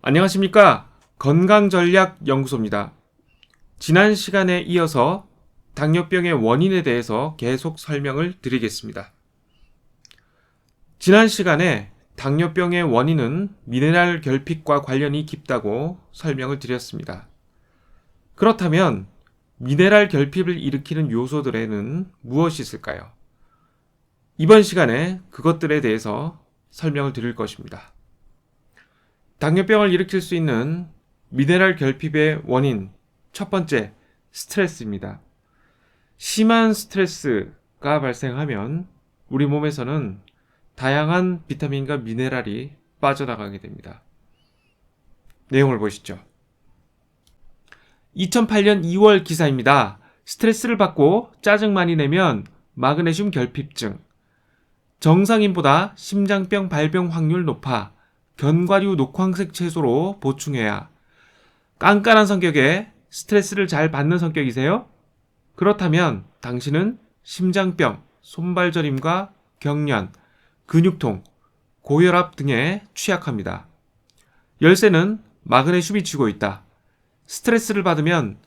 안녕하십니까. 건강전략연구소입니다. 지난 시간에 이어서 당뇨병의 원인에 대해서 계속 설명을 드리겠습니다. 지난 시간에 당뇨병의 원인은 미네랄 결핍과 관련이 깊다고 설명을 드렸습니다. 그렇다면 미네랄 결핍을 일으키는 요소들에는 무엇이 있을까요? 이번 시간에 그것들에 대해서 설명을 드릴 것입니다. 당뇨병을 일으킬 수 있는 미네랄 결핍의 원인 첫 번째 스트레스입니다. 심한 스트레스가 발생하면 우리 몸에서는 다양한 비타민과 미네랄이 빠져나가게 됩니다. 내용을 보시죠. 2008년 2월 기사입니다. 스트레스를 받고 짜증 많이 내면 마그네슘 결핍증. 정상인보다 심장병 발병 확률 높아 견과류 녹황색 채소로 보충해야. 깐깐한 성격에 스트레스를 잘 받는 성격이세요? 그렇다면 당신은 심장병, 손발저림과 경련, 근육통, 고혈압 등에 취약합니다. 열쇠는 마그네슘이 쥐고 있다. 스트레스를 받으면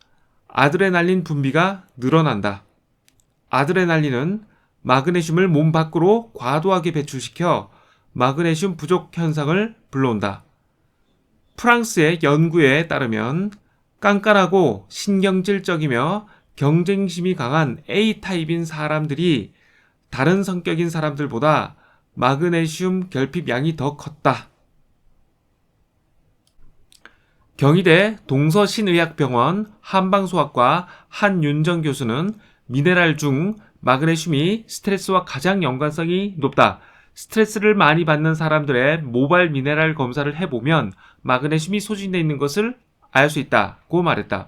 아드레날린 분비가 늘어난다. 아드레날린은 마그네슘을 몸 밖으로 과도하게 배출시켜 마그네슘 부족 현상을 불러온다. 프랑스의 연구에 따르면 깐깐하고 신경질적이며 경쟁심이 강한 A타입인 사람들이 다른 성격인 사람들보다 마그네슘 결핍량이 더 컸다. 경희대 동서신의학병원 한방소학과 한윤정 교수는 미네랄 중 마그네슘이 스트레스와 가장 연관성이 높다. 스트레스를 많이 받는 사람들의 모발 미네랄 검사를 해보면 마그네슘이 소진되어 있는 것을 알 수 있다고 말했다.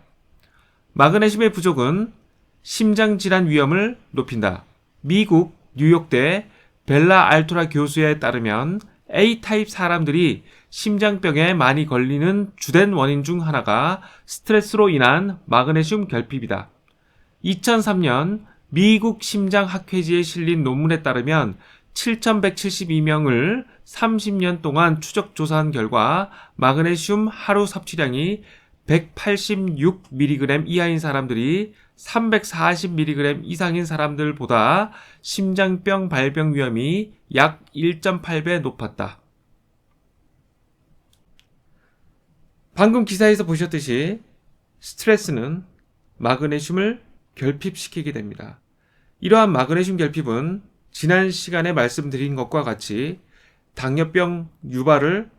마그네슘의 부족은 심장 질환 위험을 높인다. 미국 뉴욕대 벨라 알토라 교수에 따르면 A타입 사람들이 심장병에 많이 걸리는 주된 원인 중 하나가 스트레스로 인한 마그네슘 결핍이다. 2003년 미국 심장학회지에 실린 논문에 따르면 7,172명을 30년 동안 추적 조사한 결과 마그네슘 하루 섭취량이 186mg 이하인 사람들이 340mg 이상인 사람들보다 심장병 발병 위험이 약 1.8배 높았다. 방금 기사에서 보셨듯이 스트레스는 마그네슘을 결핍시키게 됩니다. 이러한 마그네슘 결핍은 지난 시간에 말씀드린 것과 같이 당뇨병 유발을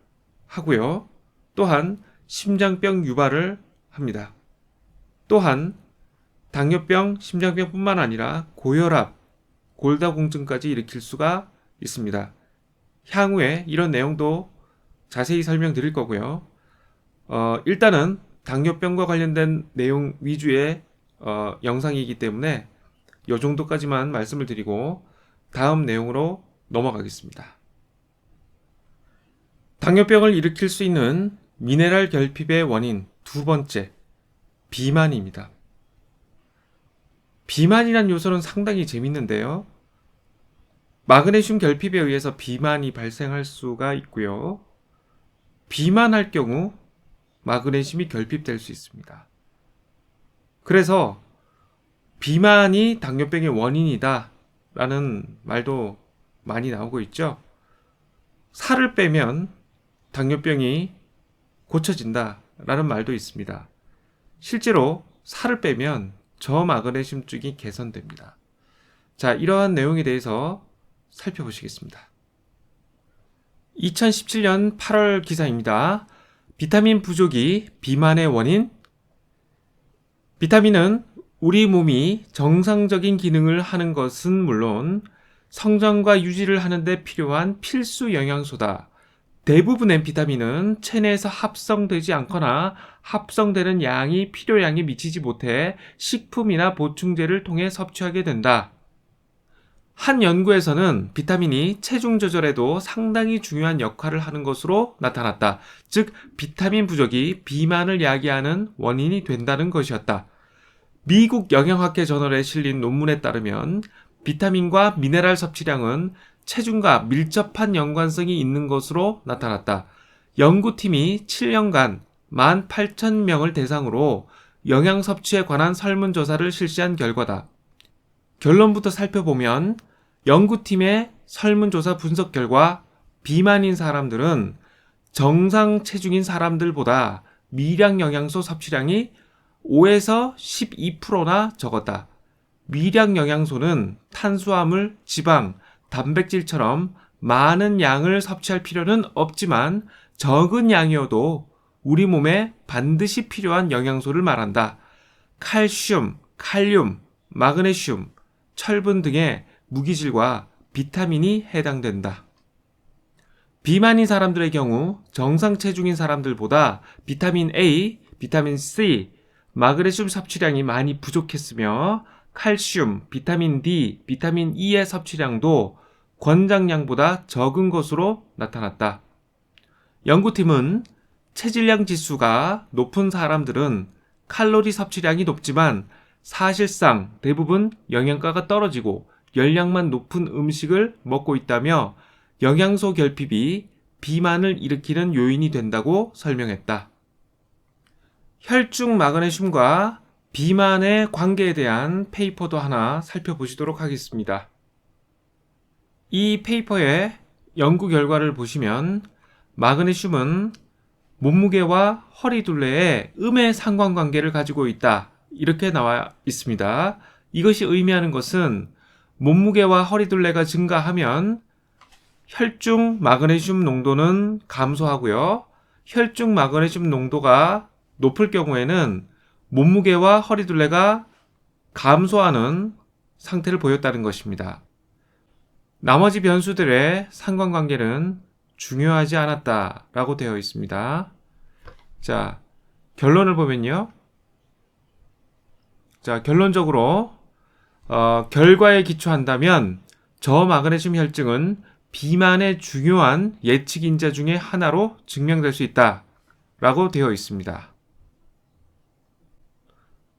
하고요. 또한 심장병 유발을 합니다. 또한 당뇨병, 심장병뿐만 아니라 고혈압, 골다공증까지 일으킬 수가 있습니다. 향후에 이런 내용도 자세히 설명드릴 거고요. 어, 일단은 당뇨병과 관련된 내용 위주의 어, 영상이기 때문에 이 정도까지만 말씀을 드리고 다음 내용으로 넘어가겠습니다. 당뇨병을 일으킬 수 있는 미네랄 결핍의 원인 두 번째, 비만입니다. 비만이란 요소는 상당히 재밌는데요. 마그네슘 결핍에 의해서 비만이 발생할 수가 있고요. 비만할 경우 마그네슘이 결핍될 수 있습니다. 그래서 비만이 당뇨병의 원인이다 라는 말도 많이 나오고 있죠. 살을 빼면 당뇨병이 고쳐진다 라는 말도 있습니다. 실제로 살을 빼면 저마그네슘증이 개선됩니다. 자, 이러한 내용에 대해서 살펴보시겠습니다. 2017년 8월 기사입니다. 비타민 부족이 비만의 원인? 비타민은 우리 몸이 정상적인 기능을 하는 것은 물론 성장과 유지를 하는데 필요한 필수 영양소다. 대부분의 비타민은 체내에서 합성되지 않거나 합성되는 양이 필요량에 미치지 못해 식품이나 보충제를 통해 섭취하게 된다. 한 연구에서는 비타민이 체중 조절에도 상당히 중요한 역할을 하는 것으로 나타났다. 즉, 비타민 부족이 비만을 야기하는 원인이 된다는 것이었다. 미국 영양학회 저널에 실린 논문에 따르면 비타민과 미네랄 섭취량은 체중과 밀접한 연관성이 있는 것으로 나타났다. 연구팀이 7년간 18,000명을 대상으로 영양 섭취에 관한 설문조사를 실시한 결과다. 결론부터 살펴보면 연구팀의 설문조사 분석 결과 비만인 사람들은 정상 체중인 사람들보다 미량 영양소 섭취량이 5에서 12%나 적었다. 미량 영양소는 탄수화물, 지방, 단백질처럼 많은 양을 섭취할 필요는 없지만 적은 양이어도 우리 몸에 반드시 필요한 영양소를 말한다. 칼슘, 칼륨, 마그네슘, 철분 등의 무기질과 비타민이 해당된다. 비만인 사람들의 경우 정상 체중인 사람들보다 비타민 A, 비타민 C, 마그네슘 섭취량이 많이 부족했으며 칼슘, 비타민 D, 비타민 E의 섭취량도 권장량보다 적은 것으로 나타났다. 연구팀은 체질량 지수가 높은 사람들은 칼로리 섭취량이 높지만 사실상 대부분 영양가가 떨어지고 열량만 높은 음식을 먹고 있다며 영양소 결핍이 비만을 일으키는 요인이 된다고 설명했다. 혈중 마그네슘과 비만의 관계에 대한 페이퍼도 하나 살펴보시도록 하겠습니다. 이 페이퍼의 연구 결과를 보시면 마그네슘은 몸무게와 허리 둘레에 음의 상관관계를 가지고 있다. 이렇게 나와 있습니다. 이것이 의미하는 것은 몸무게와 허리 둘레가 증가하면 혈중 마그네슘 농도는 감소하고요. 혈중 마그네슘 농도가 높을 경우에는 몸무게와 허리 둘레가 감소하는 상태를 보였다는 것입니다. 나머지 변수들의 상관관계는 중요하지 않았다 라고 되어 있습니다. 자, 결론을 보면요. 자, 결론적으로 어, 결과에 기초한다면 저마그네슘 혈증은 비만의 중요한 예측 인자 중의 하나로 증명될 수 있다 라고 되어 있습니다.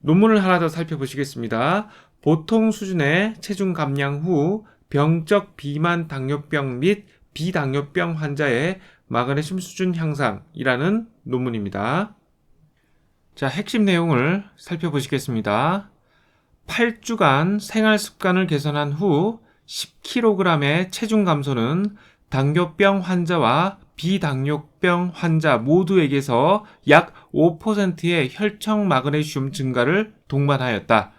논문을 하나 더 살펴보시겠습니다. 보통 수준의 체중 감량 후 병적 비만 당뇨병 및 비당뇨병 환자의 마그네슘 수준 향상이라는 논문입니다. 자, 핵심 내용을 살펴보시겠습니다. 8주간 생활 습관을 개선한 후 10kg의 체중 감소는 당뇨병 환자와 비당뇨병 환자 모두에게서 약 5%의 혈청 마그네슘 증가를 동반하였다.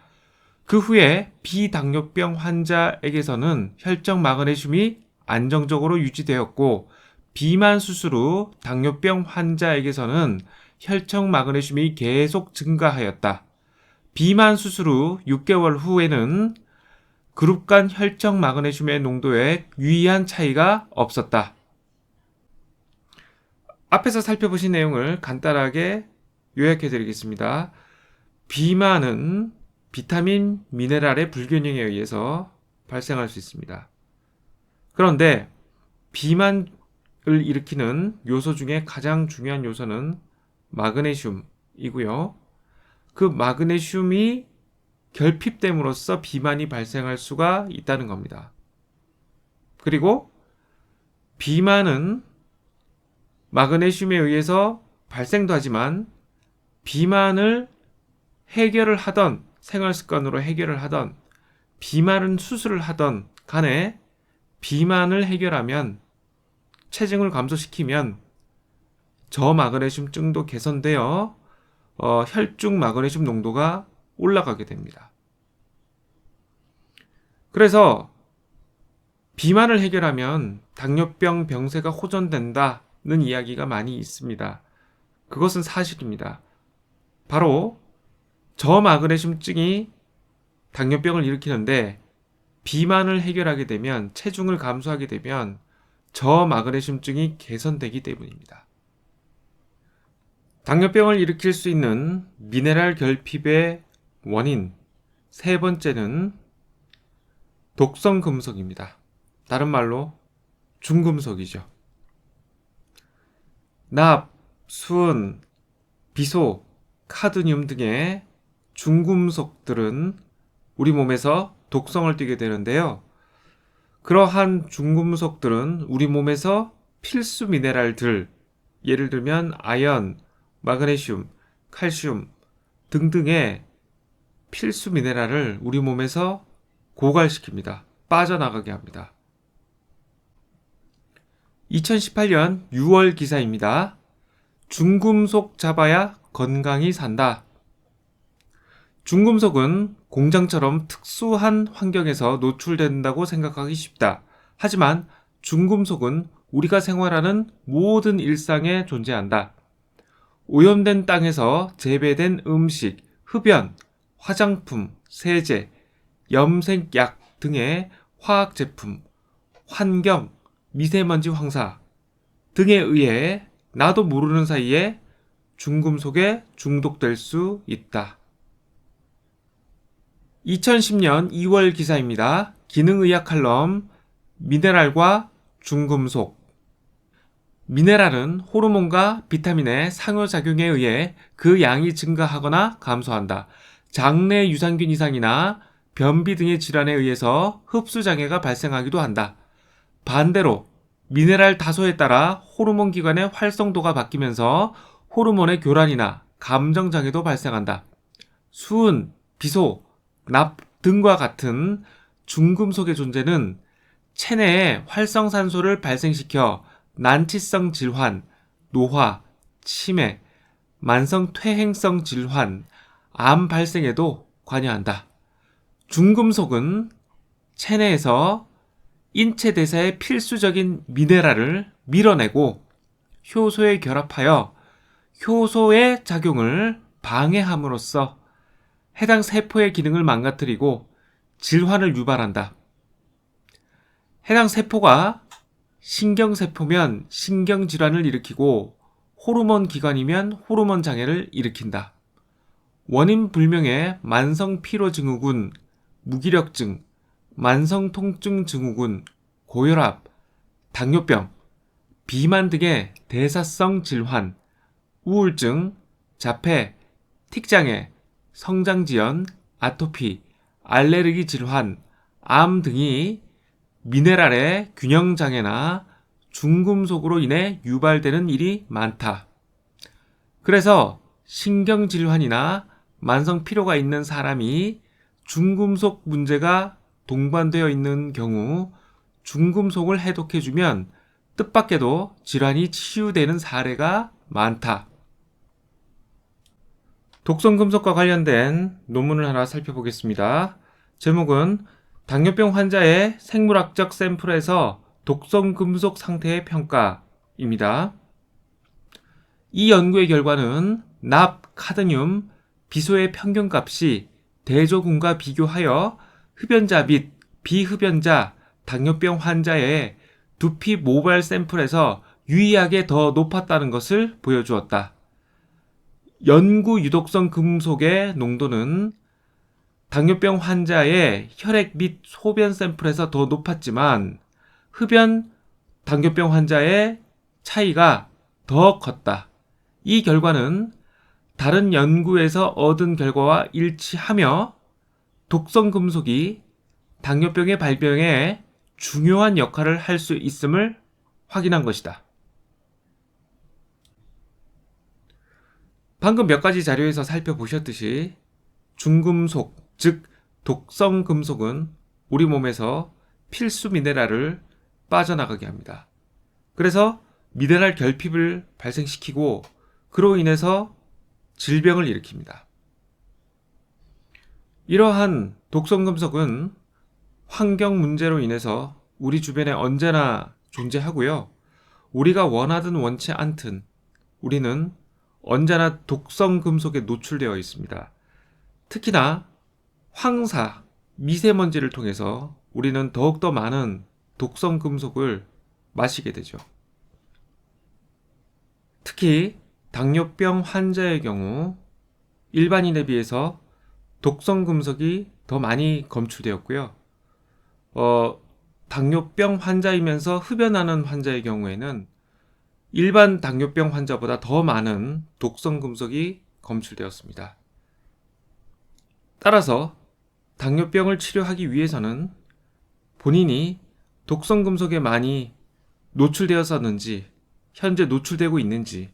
그 후에 비당뇨병 환자에게서는 혈청 마그네슘이 안정적으로 유지되었고 비만 수술 후 당뇨병 환자에게서는 혈청 마그네슘이 계속 증가하였다. 비만 수술 후 6개월 후에는 그룹 간 혈청 마그네슘의 농도에 유의한 차이가 없었다. 앞에서 살펴보신 내용을 간단하게 요약해 드리겠습니다. 비만은 비타민, 미네랄의 불균형에 의해서 발생할 수 있습니다. 그런데 비만을 일으키는 요소 중에 가장 중요한 요소는 마그네슘이고요. 그 마그네슘이 결핍됨으로써 비만이 발생할 수가 있다는 겁니다. 그리고 비만은 마그네슘에 의해서 발생도 하지만 비만을 해결을 하던 생활 습관으로 해결을 하던 비만은 수술을 하던 간에 비만을 해결하면 체중을 감소시키면 저마그네슘증도 개선되어 어, 혈중 마그네슘 농도가 올라가게 됩니다. 그래서 비만을 해결하면 당뇨병 병세가 호전된다 는 이야기가 많이 있습니다. 그것은 사실입니다. 바로 저마그네슘증이 당뇨병을 일으키는데 비만을 해결하게 되면 체중을 감소하게 되면 저마그네슘증이 개선되기 때문입니다. 당뇨병을 일으킬 수 있는 미네랄 결핍의 원인 세 번째는 독성 금속입니다. 다른 말로 중금속이죠. 납, 수은, 비소, 카드뮴 등의 중금속들은 우리 몸에서 독성을 띠게 되는데요. 그러한 중금속들은 우리 몸에서 필수 미네랄들, 예를 들면 아연, 마그네슘, 칼슘 등등의 필수 미네랄을 우리 몸에서 고갈시킵니다. 빠져나가게 합니다. 2018년 6월 기사입니다. 중금속 잡아야 건강히 산다. 중금속은 공장처럼 특수한 환경에서 노출된다고 생각하기 쉽다. 하지만 중금속은 우리가 생활하는 모든 일상에 존재한다. 오염된 땅에서 재배된 음식, 흡연, 화장품, 세제, 염색약 등의 화학 제품, 환경, 미세먼지 황사 등에 의해 나도 모르는 사이에 중금속에 중독될 수 있다. 2010년 2월 기사입니다. 기능의학 칼럼 미네랄과 중금속 미네랄은 호르몬과 비타민의 상호작용에 의해 그 양이 증가하거나 감소한다. 장내 유산균 이상이나 변비 등의 질환에 의해서 흡수 장애가 발생하기도 한다. 반대로 미네랄 다소에 따라 호르몬 기관의 활성도가 바뀌면서 호르몬의 교란이나 감정 장애도 발생한다. 수은, 비소, 납 등과 같은 중금속의 존재는 체내에 활성산소를 발생시켜 난치성 질환, 노화, 치매, 만성 퇴행성 질환, 암 발생에도 관여한다. 중금속은 체내에서 인체 대사의 필수적인 미네랄을 밀어내고 효소에 결합하여 효소의 작용을 방해함으로써 해당 세포의 기능을 망가뜨리고 질환을 유발한다. 해당 세포가 신경세포면 신경질환을 일으키고 호르몬 기관이면 호르몬 장애를 일으킨다. 원인 불명의 만성 피로 증후군, 무기력증, 만성 통증 증후군, 고혈압, 당뇨병, 비만 등의 대사성 질환, 우울증, 자폐, 틱장애, 성장지연, 아토피, 알레르기 질환, 암 등이 미네랄의 균형 장애나 중금속으로 인해 유발되는 일이 많다. 그래서 신경질환이나 만성 피로가 있는 사람이 중금속 문제가 동반되어 있는 경우 중금속을 해독해주면 뜻밖에도 질환이 치유되는 사례가 많다. 독성금속과 관련된 논문을 하나 살펴보겠습니다. 제목은 당뇨병 환자의 생물학적 샘플에서 독성금속 상태의 평가입니다. 이 연구의 결과는 납, 카드뮴, 비소의 평균값이 대조군과 비교하여 흡연자 및 비흡연자 당뇨병 환자의 두피 모발 샘플에서 유의하게 더 높았다는 것을 보여주었다. 연구 유독성 금속의 농도는 당뇨병 환자의 혈액 및 소변 샘플에서 더 높았지만 흡연 당뇨병 환자의 차이가 더 컸다. 이 결과는 다른 연구에서 얻은 결과와 일치하며 독성 금속이 당뇨병의 발병에 중요한 역할을 할 수 있음을 확인한 것이다. 방금 몇 가지 자료에서 살펴보셨듯이 중금속, 즉 독성 금속은 우리 몸에서 필수 미네랄을 빠져나가게 합니다. 그래서 미네랄 결핍을 발생시키고 그로 인해서 질병을 일으킵니다. 이러한 독성 금속은 환경 문제로 인해서 우리 주변에 언제나 존재하고요. 우리가 원하든 원치 않든 우리는 언제나 독성 금속에 노출되어 있습니다. 특히나 황사, 미세먼지를 통해서 우리는 더욱더 많은 독성 금속을 마시게 되죠. 특히 당뇨병 환자의 경우 일반인에 비해서 독성 금속이 더 많이 검출되었고요. 어, 당뇨병 환자이면서 흡연하는 환자의 경우에는 일반 당뇨병 환자보다 더 많은 독성 금속이 검출되었습니다. 따라서 당뇨병을 치료하기 위해서는 본인이 독성 금속에 많이 노출되었었는지 현재 노출되고 있는지,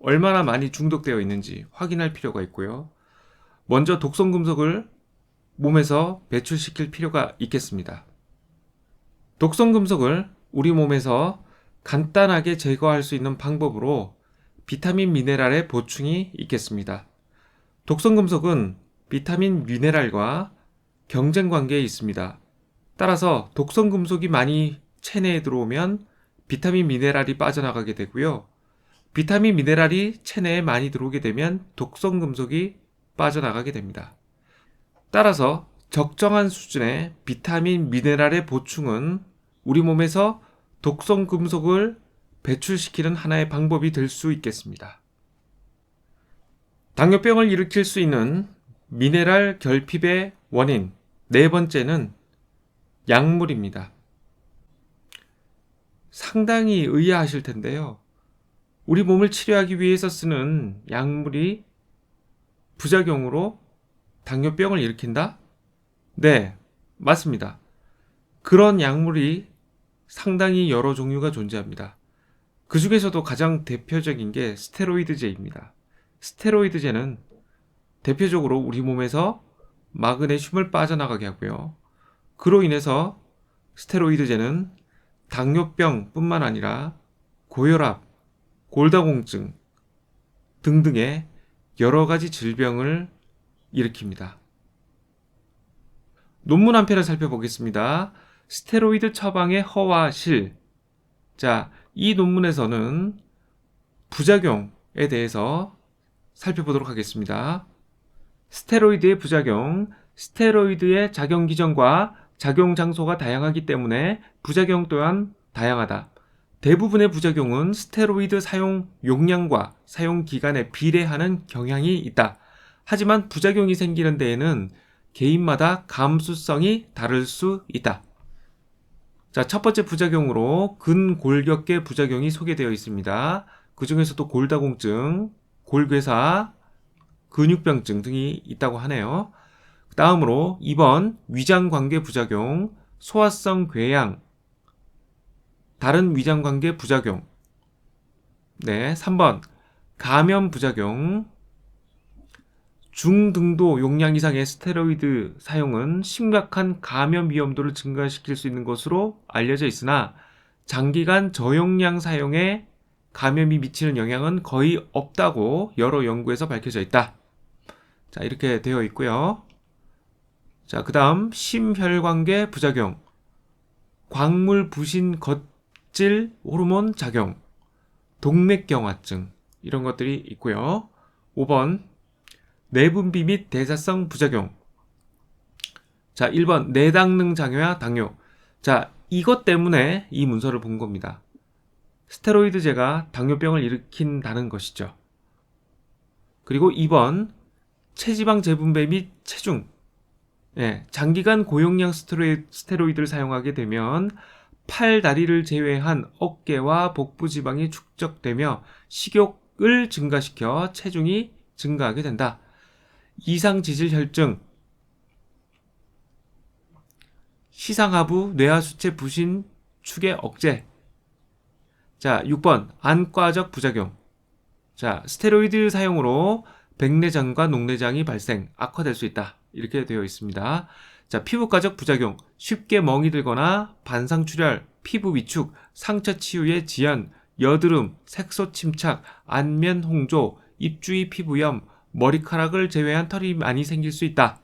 얼마나 많이 중독되어 있는지 확인할 필요가 있고요. 먼저 독성 금속을 몸에서 배출시킬 필요가 있겠습니다. 독성 금속을 우리 몸에서 간단하게 제거할 수 있는 방법으로 비타민 미네랄의 보충이 있겠습니다. 독성 금속은 비타민 미네랄과 경쟁 관계에 있습니다. 따라서 독성 금속이 많이 체내에 들어오면 비타민 미네랄이 빠져나가게 되고요. 비타민 미네랄이 체내에 많이 들어오게 되면 독성 금속이 빠져나가게 됩니다. 따라서 적정한 수준의 비타민 미네랄의 보충은 우리 몸에서 독성 금속을 배출시키는 하나의 방법이 될 수 있겠습니다. 당뇨병을 일으킬 수 있는 미네랄 결핍의 원인 네 번째는 약물입니다. 상당히 의아하실 텐데요. 우리 몸을 치료하기 위해서 쓰는 약물이 부작용으로 당뇨병을 일으킨다? 네, 맞습니다. 그런 약물이 상당히 여러 종류가 존재합니다. 그 중에서도 가장 대표적인 게 스테로이드제입니다. 스테로이드제는 대표적으로 우리 몸에서 마그네슘을 빠져나가게 하고요. 그로 인해서 스테로이드제는 당뇨병뿐만 아니라 고혈압, 골다공증 등등의 여러 가지 질병을 일으킵니다. 논문 한 편을 살펴보겠습니다. 스테로이드 처방의 허와 실. 자, 이 논문에서는 부작용에 대해서 살펴보도록 하겠습니다. 스테로이드의 부작용, 스테로이드의 작용 기전과 작용 장소가 다양하기 때문에 부작용 또한 다양하다. 대부분의 부작용은 스테로이드 사용 용량과 사용 기간에 비례하는 경향이 있다. 하지만 부작용이 생기는 데에는 개인마다 감수성이 다를 수 있다. 자, 첫 번째 부작용으로 근골격계 부작용이 소개되어 있습니다. 그 중에서도 골다공증, 골괴사, 근육병증 등이 있다고 하네요. 다음으로 2번 위장관계 부작용, 소화성 궤양, 다른 위장관계 부작용. 네, 3번 감염 부작용. 중등도 용량 이상의 스테로이드 사용은 심각한 감염 위험도를 증가시킬 수 있는 것으로 알려져 있으나 장기간 저용량 사용에 감염이 미치는 영향은 거의 없다고 여러 연구에서 밝혀져 있다. 자, 이렇게 되어 있고요. 자, 그 다음 심혈관계 부작용. 광물 부신 겉 질 호르몬 작용. 동맥경화증. 이런 것들이 있고요. 5번 내분비 및 대사성 부작용. 자, 1번 내당능 장애와 당뇨. 자, 이것 때문에 이 문서를 본 겁니다. 스테로이드제가 당뇨병을 일으킨다는 것이죠. 그리고 2번 체지방 재분배 및 체중. 예, 장기간 고용량 스테로이드를 사용하게 되면 팔, 다리를 제외한 어깨와 복부 지방이 축적되며 식욕을 증가시켜 체중이 증가하게 된다. 이상 지질 혈증, 시상하부 뇌하수체 부신 축의 억제. 자, 6번 안과적 부작용. 자, 스테로이드 사용으로 백내장과 녹내장이 발생, 악화될 수 있다. 이렇게 되어 있습니다. 자, 피부과적 부작용, 쉽게 멍이 들거나 반상 출혈, 피부 위축, 상처 치유의 지연, 여드름, 색소 침착, 안면 홍조, 입주위 피부염, 머리카락을 제외한 털이 많이 생길 수 있다.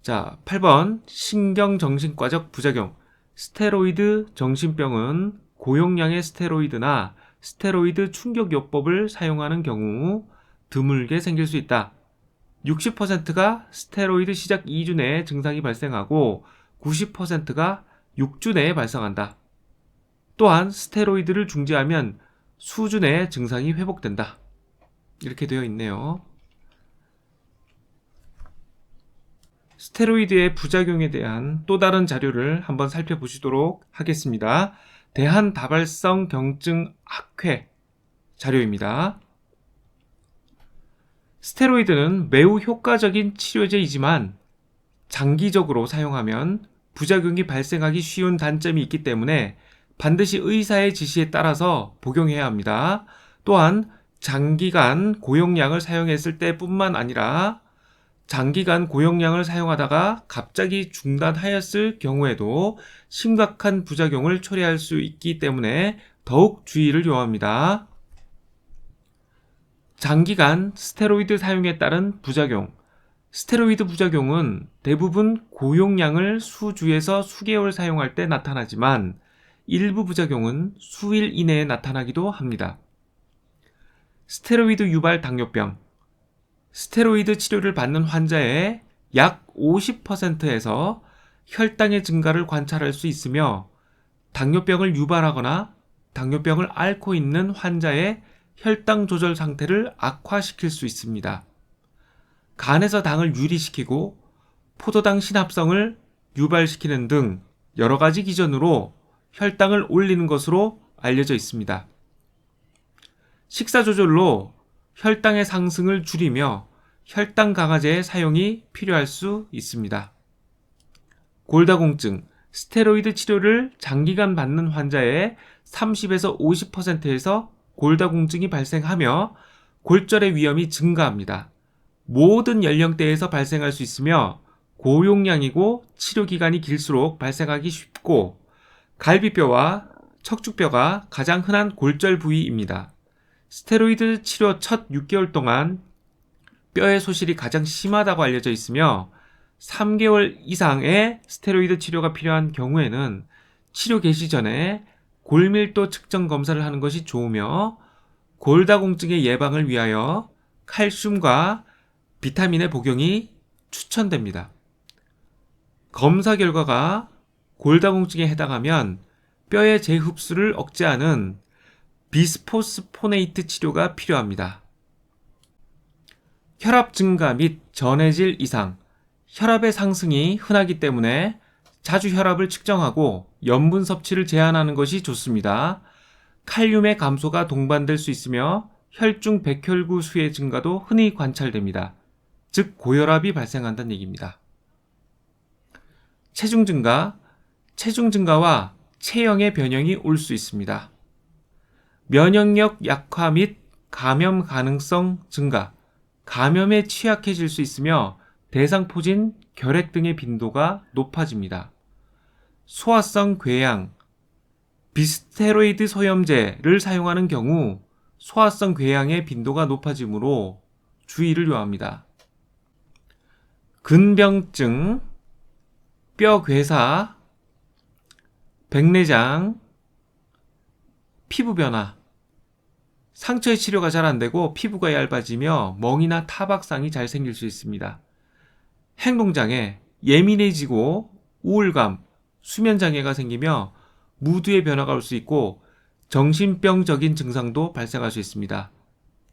자, 8번 신경정신과적 부작용. 스테로이드 정신병은 고용량의 스테로이드나 스테로이드 충격요법을 사용하는 경우 드물게 생길 수 있다. 60%가 스테로이드 시작 2주 내에 증상이 발생하고 90%가 6주 내에 발생한다. 또한 스테로이드를 중지하면 수주 내에 증상이 회복된다. 이렇게 되어 있네요. 스테로이드의 부작용에 대한 또 다른 자료를 한번 살펴보시도록 하겠습니다. 대한다발성 경증 학회 자료입니다. 스테로이드는 매우 효과적인 치료제이지만 장기적으로 사용하면 부작용이 발생하기 쉬운 단점이 있기 때문에 반드시 의사의 지시에 따라서 복용해야 합니다. 또한 장기간 고용량을 사용했을 때뿐만 아니라 장기간 고용량을 사용하다가 갑자기 중단하였을 경우에도 심각한 부작용을 초래할 수 있기 때문에 더욱 주의를 요합니다. 장기간 스테로이드 사용에 따른 부작용. 스테로이드 부작용은 대부분 고용량을 수주에서 수개월 사용할 때 나타나지만 일부 부작용은 수일 이내에 나타나기도 합니다. 스테로이드 유발 당뇨병. 스테로이드 치료를 받는 환자의 약 50%에서 혈당의 증가를 관찰할 수 있으며 당뇨병을 유발하거나 당뇨병을 앓고 있는 환자의 혈당 조절 상태를 악화시킬 수 있습니다. 간에서 당을 유리시키고 포도당 신합성을 유발시키는 등 여러 가지 기전으로 혈당을 올리는 것으로 알려져 있습니다. 식사 조절로 혈당의 상승을 줄이며 혈당 강화제의 사용이 필요할 수 있습니다. 골다공증, 스테로이드 치료를 장기간 받는 환자의 30에서 50%에서 골다공증이 발생하며 골절의 위험이 증가합니다. 모든 연령대에서 발생할 수 있으며 고용량이고 치료 기간이 길수록 발생하기 쉽고 갈비뼈와 척추뼈가 가장 흔한 골절 부위입니다. 스테로이드 치료 첫 6개월 동안 뼈의 소실이 가장 심하다고 알려져 있으며 3개월 이상의 스테로이드 치료가 필요한 경우에는 치료 개시 전에 골밀도 측정 검사를 하는 것이 좋으며 골다공증의 예방을 위하여 칼슘과 비타민의 복용이 추천됩니다. 검사 결과가 골다공증에 해당하면 뼈의 재흡수를 억제하는 비스포스포네이트 치료가 필요합니다. 혈압 증가 및 전해질 이상, 혈압의 상승이 흔하기 때문에 자주 혈압을 측정하고 염분 섭취를 제한하는 것이 좋습니다. 칼륨의 감소가 동반될 수 있으며 혈중 백혈구 수의 증가도 흔히 관찰됩니다. 즉 고혈압이 발생한다는 얘기입니다. 체중 증가, 체중 증가와 체형의 변형이 올 수 있습니다. 면역력 약화 및 감염 가능성 증가, 감염에 취약해질 수 있으며 대상포진, 결핵 등의 빈도가 높아집니다. 소화성 궤양, 비스테로이드 소염제를 사용하는 경우 소화성 궤양의 빈도가 높아지므로 주의를 요합니다. 근병증, 뼈괴사, 백내장, 피부 변화, 상처의 치료가 잘 안되고 피부가 얇아지며 멍이나 타박상이 잘 생길 수 있습니다. 행동장애, 예민해지고 우울감, 수면장애가 생기며 무드의 변화가 올 수 있고 정신병적인 증상도 발생할 수 있습니다.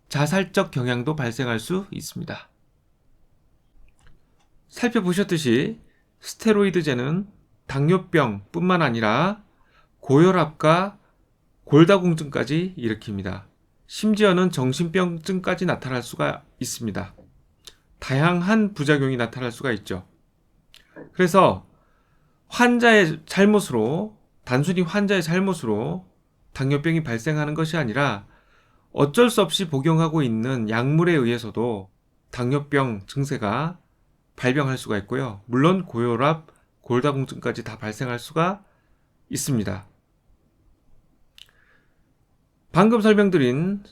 자살적 경향도 발생할 수 있습니다. 살펴보셨듯이 스테로이드제는 당뇨병뿐만 아니라 고혈압과 골다공증까지 일으킵니다. 심지어는 정신병증까지 나타날 수가 있습니다. 다양한 부작용이 나타날 수가 있죠. 그래서 환자의 잘못으로, 단순히 환자의 잘못으로 당뇨병이 발생하는 것이 아니라 어쩔 수 없이 복용하고 있는 약물에 의해서도 당뇨병 증세가 발병할 수가 있고요. 물론 고혈압, 골다공증까지 다 발생할 수가 있습니다. 방금 설명드린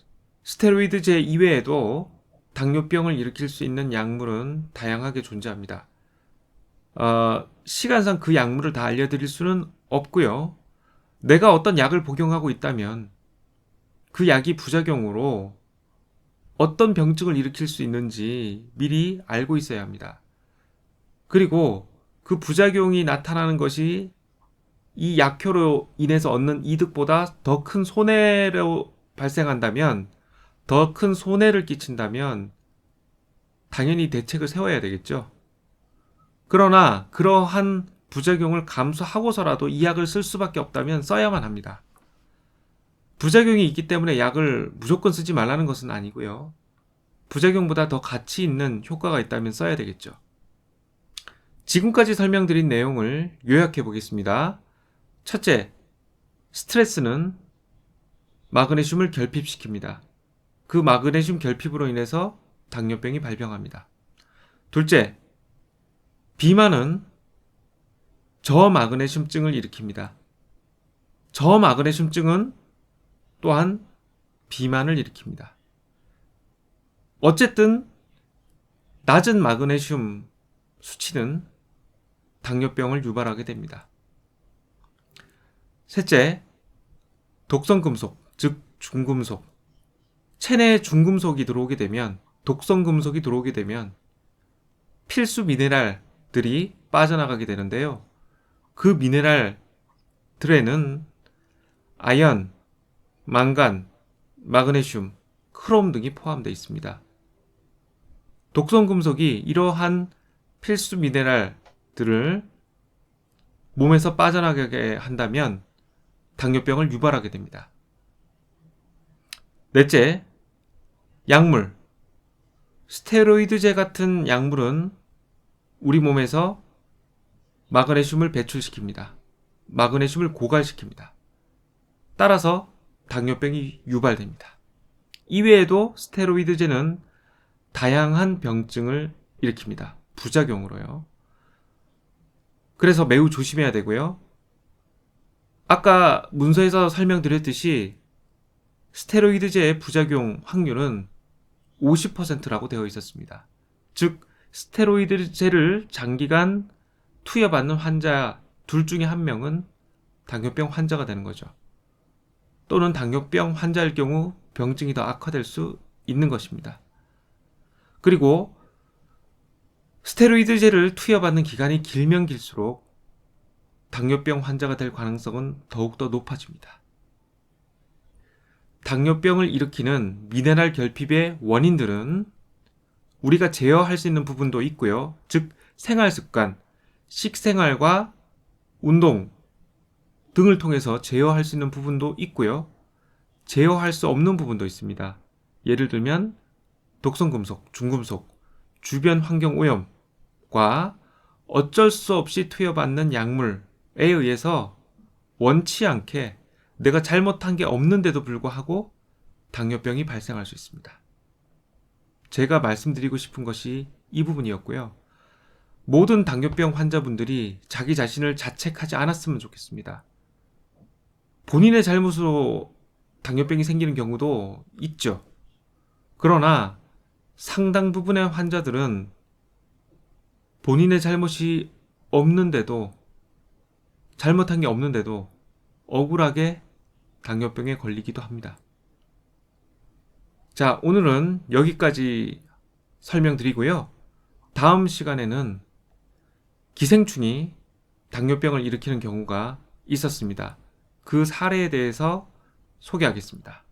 스테로이드제 이외에도 당뇨병을 일으킬 수 있는 약물은 다양하게 존재합니다. 어, 시간상 그 약물을 다 알려드릴 수는 없고요. 내가 어떤 약을 복용하고 있다면 그 약이 부작용으로 어떤 병증을 일으킬 수 있는지 미리 알고 있어야 합니다. 그리고 그 부작용이 나타나는 것이 이 약효로 인해서 얻는 이득보다 더 큰 손해로 발생한다면, 더 큰 손해를 끼친다면, 당연히 대책을 세워야 되겠죠. 그러나 그러한 부작용을 감수하고서라도 이 약을 쓸 수밖에 없다면 써야만 합니다. 부작용이 있기 때문에 약을 무조건 쓰지 말라는 것은 아니고요. 부작용보다 더 가치 있는 효과가 있다면 써야 되겠죠. 지금까지 설명드린 내용을 요약해 보겠습니다. 첫째, 스트레스는 마그네슘을 결핍시킵니다. 그 마그네슘 결핍으로 인해서 당뇨병이 발병합니다. 둘째, 비만은 저마그네슘증을 일으킵니다. 저마그네슘증은 또한 비만을 일으킵니다. 어쨌든 낮은 마그네슘 수치는 당뇨병을 유발하게 됩니다. 셋째, 독성 금속, 즉 중금속. 체내에 중금속이 들어오게 되면 독성 금속이 들어오게 되면 필수 미네랄들이 빠져나가게 되는데요. 그 미네랄들에는 아연, 망간, 마그네슘, 크롬 등이 포함되어 있습니다. 독성 금속이 이러한 필수 미네랄들을 몸에서 빠져나가게 한다면 당뇨병을 유발하게 됩니다. 넷째, 약물. 스테로이드제 같은 약물은 우리 몸에서 마그네슘을 배출시킵니다. 마그네슘을 고갈시킵니다. 따라서 당뇨병이 유발됩니다. 이외에도 스테로이드제는 다양한 병증을 일으킵니다. 부작용으로요. 그래서 매우 조심해야 되고요. 아까 문서에서 설명드렸듯이 스테로이드제의 부작용 확률은 50%라고 되어 있었습니다. 즉, 스테로이드제를 장기간 투여받는 환자 둘 중에 한 명은 당뇨병 환자가 되는 거죠. 또는 당뇨병 환자일 경우 병증이 더 악화될 수 있는 것입니다. 그리고 스테로이드제를 투여받는 기간이 길면 길수록 당뇨병 환자가 될 가능성은 더욱더 높아집니다. 당뇨병을 일으키는 미네랄 결핍의 원인들은 우리가 제어할 수 있는 부분도 있고요. 즉, 생활 습관, 식생활과 운동 등을 통해서 제어할 수 있는 부분도 있고요. 제어할 수 없는 부분도 있습니다. 예를 들면 독성 금속, 중금속, 주변 환경 오염과 어쩔 수 없이 투여받는 약물에 의해서 원치 않게 내가 잘못한 게 없는데도 불구하고 당뇨병이 발생할 수 있습니다. 제가 말씀드리고 싶은 것이 이 부분이었고요. 모든 당뇨병 환자분들이 자기 자신을 자책하지 않았으면 좋겠습니다. 본인의 잘못으로 당뇨병이 생기는 경우도 있죠. 그러나 상당 부분의 환자들은 본인의 잘못이 없는데도 잘못한 게 없는데도 억울하게 당뇨병에 걸리기도 합니다. 자, 오늘은 여기까지 설명드리고요. 다음 시간에는 기생충이 당뇨병을 일으키는 경우가 있었습니다. 그 사례에 대해서 소개하겠습니다.